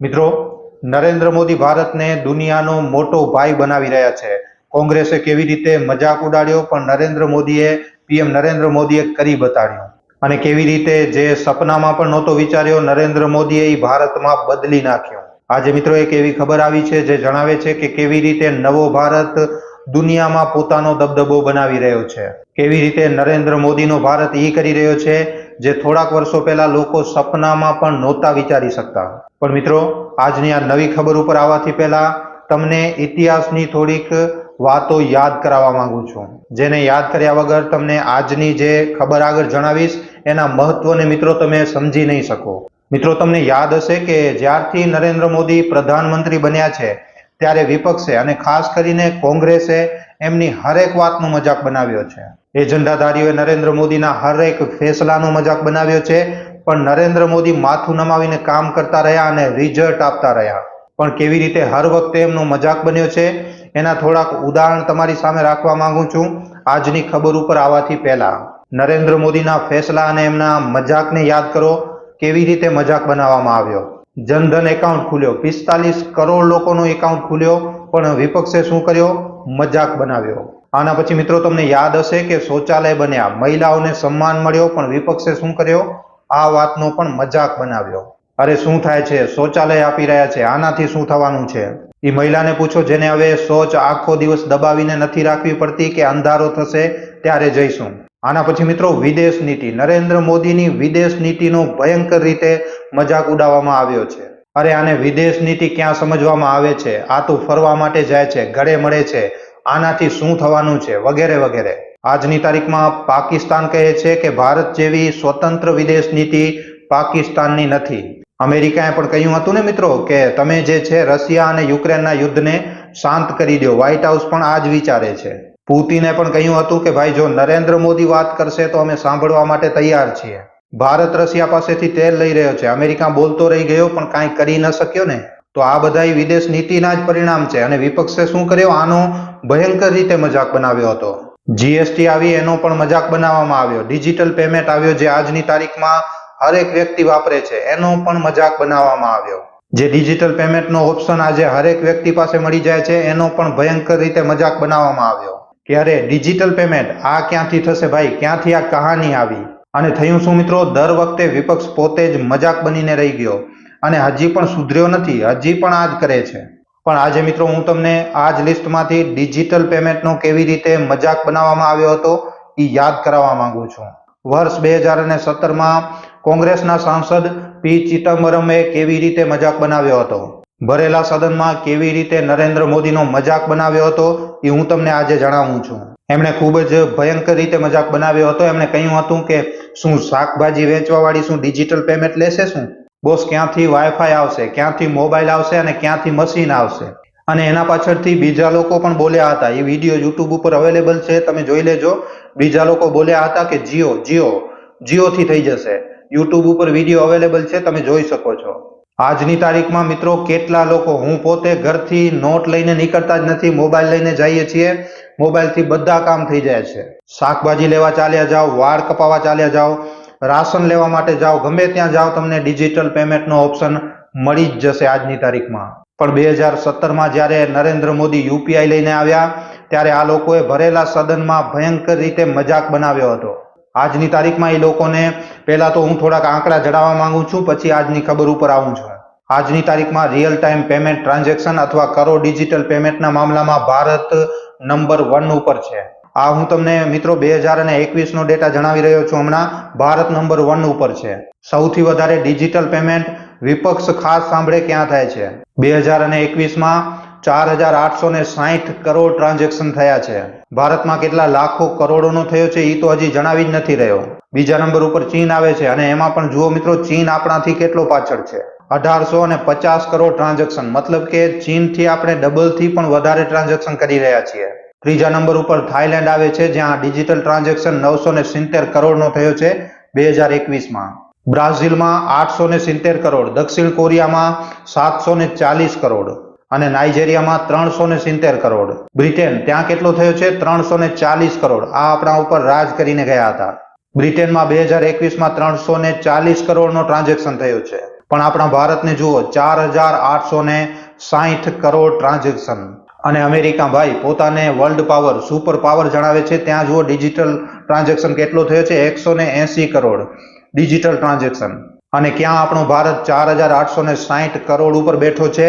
મિત્રો, નરેન્દ્ર મોદી ભારતને દુનિયાનો મોટો ભાઈ બનાવી રહ્યા છે. કોંગ્રેસે કેવી રીતે મજાક ઉડાડ્યો પણ નરેન્દ્ર મોદીએ, પીએમ નરેન્દ્ર મોદીએ કરી બતાડ્યું. અને કેવી રીતે જે સપનામાં પણ નહોતો વિચાર્યો, નરેન્દ્ર મોદીએ એ ભારતમાં બદલી નાખ્યો. આજે મિત્રો એક એવી ખબર આવી છે જે જણાવે છે કે કેવી રીતે નવો ભારત દુનિયામાં પોતાનો દબદબો બનાવી રહ્યો છે. કેવી રીતે નરેન્દ્ર મોદીનો ભારત એ કરી રહ્યો છે જે થોડાક વર્ષો પહેલા લોકો સપનામાં પણ નહોતા વિચારી શકતા. પણ મિત્રો, આજની આ નવી ખબર ઉપર આવવાથી પહેલા તમને ઇતિહાસની થોડીક વાતો યાદ કરાવવા માંગુ છું. જેને યાદ કર્યા વગર તમને આજની જે ખબર આગળ જણાવીશ, એના મહત્વને મિત્રો તમે સમજી નહીં શકો. મિત્રો, તમને યાદ હશે કે જ્યારથી નરેન્દ્ર મોદી પ્રધાનમંત્રી બન્યા છે, ત્યારે વિપક્ષે અને ખાસ કરીને કોંગ્રેસે એમની હરેક વાતનો મજાક બનાવ્યો છે. એજન્ડાધારીઓએ નરેન્દ્ર મોદીના હરેક ફેસલાનો મજાક બનાવ્યો છે પણ નરેન્દ્ર મોદી માથું નમાવીને કામ કરતા રહ્યા અને રિઝલ્ટ આપતા રહ્યા. પણ કેવી રીતે હર વખતે એમનો મજાક બન્યો છે, એના થોડાક ઉદાહરણ તમારી સામે રાખવા માંગુ છું. આજની ખબર ઉપર આવવાથી પહેલા, નરેન્દ્ર મોદીના ફેસલા અને એમના મજાકને યાદ કરો. કેવી રીતે મજાક બનાવવામાં આવ્યો? જનધન એકાઉન્ટ ખુલ્યો, પિસ્તાલીસ કરોડ લોકોનો એકાઉન્ટ ખુલ્યો, પણ વિપક્ષે શું કર્યો? મજાક બનાવ્યો. આના પછી મિત્રો તમને યાદ હશે કે શૌચાલય બન્યા, મહિલાઓને સન્માન મળ્યો, પણ વિપક્ષે શું કર્યો? આ વાતનો પણ મજાક બનાવ્યો. અરે શું થાય છે? શૌચાલય આપી રહ્યા છે. આનાથી શું થવાનું છે? એ મહિલાને પૂછો જેને હવે શૌચ આખો દિવસ દબાવીને નથી રાખવી પડતી કે અંધારો થશે ત્યારે જઈશું. આના પછી મિત્રો વિદેશ નીતિ. નરેન્દ્ર મોદીની વિદેશ નીતિનો ભયંકર રીતે મજાક ઉડાવવામાં આવ્યો છે. અરે આને વિદેશ નીતિ ક્યાં સમજવામાં આવે છે? આ તો ફરવા માટે જાય છે ગળે મળે છે. આનાથી શું થવાનું છે? વગેરે વગેરે. આજની તારીખમાં પાકિસ્તાન કહે છે કે ભારત જેવી સ્વતંત્ર વિદેશ નીતિ પાકિસ્તાનની નથી. અમેરિકાએ પણ કહ્યું હતું ને મિત્રો કે તમે જે છે રશિયા અને યુક્રેનના યુદ્ધને શાંત કરી દો. વ્હાઇટ હાઉસ પણ આ જ વિચારે છે. પુતિને પણ કહ્યું હતું કે ભાઈ જો નરેન્દ્ર મોદી વાત કરશે તો અમે સાંભળવા માટે તૈયાર છીએ. ભારત રશિયા પાસેથી તેલ લઈ રહ્યો છે. અમેરિકા બોલતો રહી ગયો, પણ કાંઈ કરી ન શક્યો ને. તો આ બધા વિદેશ નીતિના જ પરિણામ છે. અને વિપક્ષે શું કર્યો? આનો ભયંકર રીતે મજાક બનાવ્યો હતો. જીએસટી આવી, એનો પણ મજાક બનાવવામાં આવ્યો. ડિજિટલ પેમેન્ટ આવ્યો જે આજની તારીખમાં હરેક વ્યક્તિ વાપરે છે, એનો પણ મજાક બનાવવામાં આવ્યો. જે ડિજિટલ પેમેન્ટનો ઓપ્શન આજે હરેક વ્યક્તિ પાસે મળી જાય છે, એનો પણ ભયંકર રીતે મજાક બનાવવામાં આવ્યો. કે અરે ડિજિટલ પેમેન્ટ આ ક્યાંથી થશે ભાઈ? ક્યાંથી આ કહાની આવી? અને થયું શું મિત્રો? દર વખતે વિપક્ષ પોતે જ મજાક બનીને રહી ગયો. અને હજી પણ સુધર્યો નથી, હજી પણ આ જ કરે છે. પણ આજે મિત્રો હું તમને આ જ લિસ્ટમાંથી ડિજિટલ પેમેન્ટનો કેવી રીતે મજાક બનાવવામાં આવ્યો હતો એ યાદ કરાવવા માંગુ છું. વર્ષ બે હજાર અને સત્તરમાં કોંગ્રેસના સાંસદ પી ચિદમ્બરમે કેવી રીતે મજાક બનાવ્યો હતો? ભરેલા સદનમાં કેવી રીતે નરેન્દ્ર મોદીનો મજાક બનાવ્યો હતો એ હું તમને આજે જણાવું છું. એમણે ખૂબ જ ભયંકર રીતે મજાક બનાવ્યો હતો. એમણે કહ્યું હતું કે શું શાકભાજી વેચવાવાળી શું ડિજિટલ પેમેન્ટ લેશે શું? બોસ ક્યાંથી વાઈફાઈ આવશે, ક્યાંથી મોબાઈલ આવશે અને ક્યાંથી મશીન આવશે? અને એના પાછળથી બીજા લોકો પણ બોલ્યા હતા. એ વીડિયો યુટ્યુબ ઉપર અવેલેબલ છે, તમે જોઈ લેજો. બીજા લોકો બોલ્યા હતા કે જીઓ જીઓ, જીઓથી થઈ જશે. યુટ્યુબ ઉપર વીડિયો અવેલેબલ છે, તમે જોઈ શકો છો. આજની તારીખમાં મિત્રો કેટલા લોકો, હું પોતે ઘરથી નોટ લઈને નીકળતા જ નથી મોબાઈલ લઈને જઈએ છીએ. મોબાઈલથી બધા કામ થઈ જાય છે. શાકભાજી લેવા ચાલ્યા જાઓ, વાળ કપાવા ચાલ્યા જાઓ. રાશન લેવા માટે જાઓ, ગમે ત્યાં જાઓ, તમને ડિજિટલ પેમેન્ટનો ઓપ્શન મળી જ જશે આજની તારીખમાં. પણ બે હજાર સત્તરમાં જ્યારે નરેન્દ્ર મોદી યુપીઆઈ લઈને આવ્યા, ત્યારે આ લોકોએ ભરેલા સદનમાં ભયંકર રીતે મજાક બનાવ્યો હતો. આજની તારીખમાં એ લોકોને પહેલાં તો હું થોડાક આંકડા જણાવવા માંગુ છું, પછી આજની ખબર ઉપર આવું છું. આજની તારીખમાં રિયલ ટાઈમ પેમેન્ટ ટ્રાન્ઝેક્શન અથવા કરો ડિજિટલ પેમેન્ટના મામલામાં ભારત નંબર વન ઉપર છે. આ હું તમને મિત્રો બે હજાર અને એકવીસનો ડેટા જણાવી રહ્યો છું. હમણાં ભારત નંબર વન ઉપર છે. સૌથી વધારે ડિજિટલ પેમેન્ટ વિપક્ષ ખાસ સાંભળે ક્યાં થાય છે? બે હજાર અને એકવીસમાં ચાર હજાર આઠસો ને સાહીઠ કરોડ ટ્રાન્ઝેક્શન થયા છે. ભારતમાં કેટલા લાખો કરોડોનો થયો છે એ તો હજી જણાવી જ નથી રહ્યો. બીજા નંબર ઉપર ચીન આવે છે અને એમાં પણ જુઓ મિત્રો, ચીન આપણાથી કેટલો પાછળ છે? અઢારસો અને પચાસ કરોડ ટ્રાન્ઝેક્શન મતલબ કે ચીનથી આપણે ડબલથી પણ વધારે ટ્રાન્ઝેક્શન કરી રહ્યા છીએ. ત્રીજા નંબર ઉપર થાઈલેન્ડ આવે છે, જ્યાં ડિજિટલ ટ્રાન્ઝેક્શન નવસો ને સિત્તેર કરોડનો થયો છે બે હજાર એકવીસમાં. બ્રાઝિલમાં આઠસો ને સિત્તેર કરોડ, દક્ષિણ કોરિયામાં સાતસો ને ચાલીસ કરોડ અને નાઇજેરિયામાં ત્રણસો ને સિત્તેર કરોડ. બ્રિટેન, ત્યાં કેટલો થયો છે? ત્રણસો ને ચાલીસ કરોડ. આ આપણા ઉપર રાજ કરીને ગયા હતા. બ્રિટેનમાં બે હજાર એકવીસમાં ત્રણસો ને ચાલીસ કરોડનો ટ્રાન્ઝેક્શન થયો છે. પણ આપણા ભારતને જુઓ, ચાર હજાર આઠસો ને સાહીઠ કરોડ ટ્રાન્ઝેક્શન. અને અમેરિકા ભાઈ પોતાને વર્લ્ડ પાવર સુપર પાવર જણાવે છે. ત્યાં જુઓ ડિજિટલ ટ્રાન્ઝેક્શન કેટલો થયો છે? એકસો ને એસી કરોડ ડિજિટલ ટ્રાન્ઝેક્શન અને ક્યાં આપણો ભારત ચાર હજાર આઠસો ને સાહીઠ કરોડ ઉપર બેઠો છે?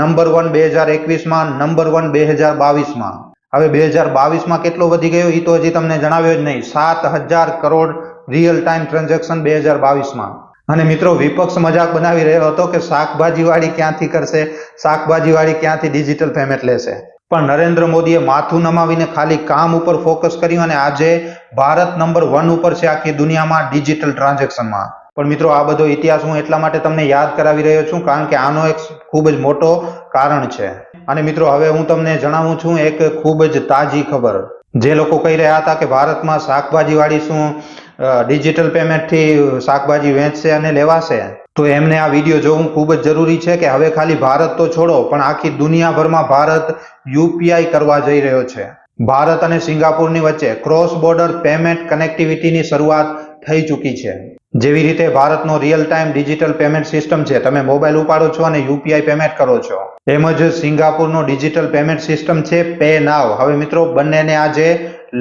નંબર વન બે હજાર એકવીસમાં નંબર વન બે હજાર બાવીસમાં. હવે બે હજાર બાવીસમાં કેટલો વધી ગયો? એ તો હજી તમને જણાવ્યો જ નહીં. સાત હજાર કરોડ રિયલ ટાઈમ ટ્રાન્ઝેક્શન બે હજાર બાવીસમાં. અને મિત્રો, વિપક્ષ મજાક બનાવી રહ્યો હતો કે શાકભાજી વાળી ક્યાંથી કરશે? શાકભાજીવાળી ક્યાંથી ડિજિટલ પેમેન્ટ લેશે? પણ નરેન્દ્ર મોદીએ માથું નમાવીને ખાલી કામ ઉપર ફોકસ કર્યું અને આજે ભારત નંબર વન ઉપર છે આખી દુનિયામાં ડિજિટલ ટ્રાન્ઝેક્શનમાં પણ મિત્રો, આ બધો ઇતિહાસ હું એટલા માટે તમને યાદ કરાવી રહ્યો છું કારણ કે આનો એક ખૂબ જ મોટો કારણ છે. અને મિત્રો, હવે હું તમને જણાવું છું એક ખૂબ જ તાજી ખબર. જે લોકો કહી રહ્યા હતા કે ભારતમાં શાકભાજીવાળી શું ડિજિટલ પેમેન્ટથી શાકભાજી વેચશે અને લેવાશે. તો એમને આ વીડિયો જોવું ખૂબ જ જરૂરી છે કે હવે ખાલી ભારત તો છોડો, પણ આખી દુનિયાભરમાં ભારત યુપીઆઈ કરવા જઈ રહ્યો છે. ભારત અને સિંગાપુરની વચ્ચે ક્રોસ બોર્ડર પેમેન્ટ કનેક્ટિવિટીની શરૂઆત થઈ ચૂકી છે. જેવી રીતે ભારતનો real time digital payment system છે, તમે મોબાઈલ ઉપાડો છો અને યુપીઆઈ પેમેન્ટ કરો છો. એમ જ સિંગાપુરનો ડિજિટલ પેમેન્ટ સિસ્ટમ છે પે નાવ હવે મિત્રો, બંનેને આજે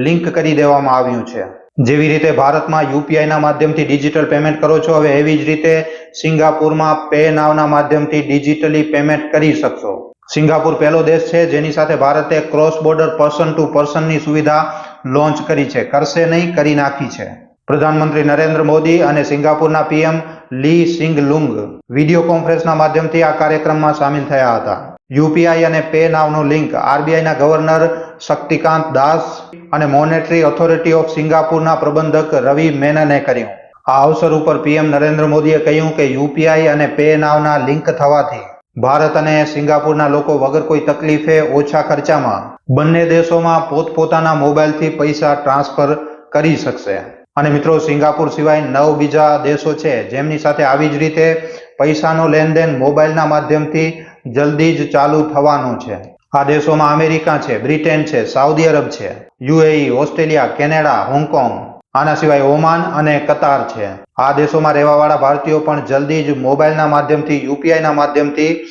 લિંક કરી દેવામાં આવ્યું છે. જેવી રીતે ભારતમાં યુપીઆઈના માધ્યમથી ડિજિટલ પેમેન્ટ કરો છો, હવે એવી જ રીતે સિંગાપુરમાં પે નાવના માધ્યમથી ડિજિટલી પેમેન્ટ કરી શકશો. સિંગાપુર પહેલો દેશ છે જેની સાથે ભારતે ક્રોસ બોર્ડર પર્સન ટુ પર્સનની સુવિધા લોન્ચ કરી છે. કરશે નહીં, કરી નાખી છે. પ્રધાનમંત્રી નરેન્દ્ર મોદી અને સિંગાપુરના પીએમ લી સિંગ લુંગ વીડિયો કોન્ફરન્સના માધ્યમથી આ કાર્યક્રમમાં સામેલ થયા હતા. યુપીઆઈ અને પે નાવનું લિંક આરબીઆઈના ગવર્નર શક્તિકાંત દાસ અને મોનેટરી ઓથોરિટી ઓફ સિંગાપુરના પ્રબંધક રવિ મેનને કર્યું. આ અવસર ઉપર પીએમ નરેન્દ્ર મોદીએ કહ્યું કે યુપીઆઈ અને પે નાવના લિંક થવાથી ભારત અને સિંગાપુરના લોકો વગર કોઈ તકલીફે ઓછા ખર્ચામાં બંને દેશોમાં પોતપોતાના મોબાઈલથી પૈસા ટ્રાન્સફર કરી શકશે. અને મિત્રો, સિંગાપુર સિવાય નવ બીજા દેશો છે જેમની સાથે આવી જ રીતે પૈસાનો લેનદેન મોબાઈલના માધ્યમથી જલ્દી જ ચાલુ થવાનું છે. આ દેશોમાં અમેરિકા છે, બ્રિટેન છે, સાઉદી અરબ છે, યુએઈ, ઓસ્ટ્રેલિયા, કેનેડા, હોંગકોંગ, આના સિવાય ઓમાન અને કતાર છે. આ દેશોમાં રહેવાવાળા ભારતીયો પણ જલ્દી જ મોબાઈલના માધ્યમથી, યુપીઆઈના માધ્યમથી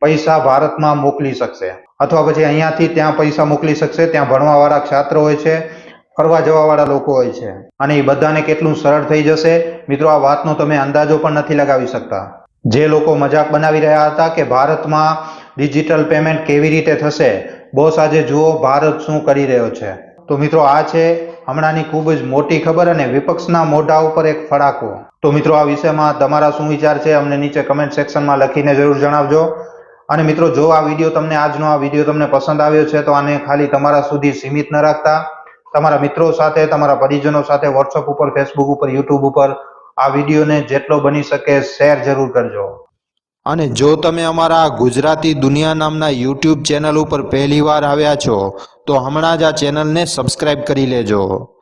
પૈસા ભારતમાં મોકલી શકશે. અથવા પછી અહીંયાથી ત્યાં પૈસા મોકલી શકશે, ત્યાં ભણવાવાળા છાત્ર હોય છે, ફરવા જવાવાળા લોકો હોય છે. અને એ બધાને કેટલું સરળ થઈ જશે? મિત્રો, આ વાતનો તમે અંદાજો પણ નથી લગાવી શકતા. જે લોકો મજાક બનાવી રહ્યા હતા કે ભારતમાં ડિજિટલ પેમેન્ટ કેવી રીતે થશે, બોસ આજે જુઓ ભારત શું કરી રહ્યો છે. તો મિત્રો આ છે હમણાંની ખૂબ જ મોટી ખબર અને વિપક્ષના મોઢા ઉપર એક ફડાકો. તો મિત્રો આ વિષયમાં તમારા શું વિચાર છે અમને નીચે કમેન્ટ સેક્શનમાં લખીને જરૂર જણાવજો. અને મિત્રો જો આ વીડિયો તમને, આજનો આ વીડિયો તમને પસંદ આવ્યો છે, તો આને ખાલી તમારા સુધી સીમિત ન રાખતા. તમારા મિત્રો સાથે, તમારા પરિજનો સાથે વોટ્સઅપ ઉપર ફેસબુક ઉપર યુટ્યુબ ઉપર આ વિડીયોને જેટલો બની શકે શેર જરૂર કરજો. અને જો તમે અમારા ગુજરાતી દુનિયા નામના યુટ્યુબ ચેનલ ઉપર પહેલીવાર આવ્યા છો, તો હમણાં જ આ ચેનલને સબસ્ક્રાઇબ કરી લેજો.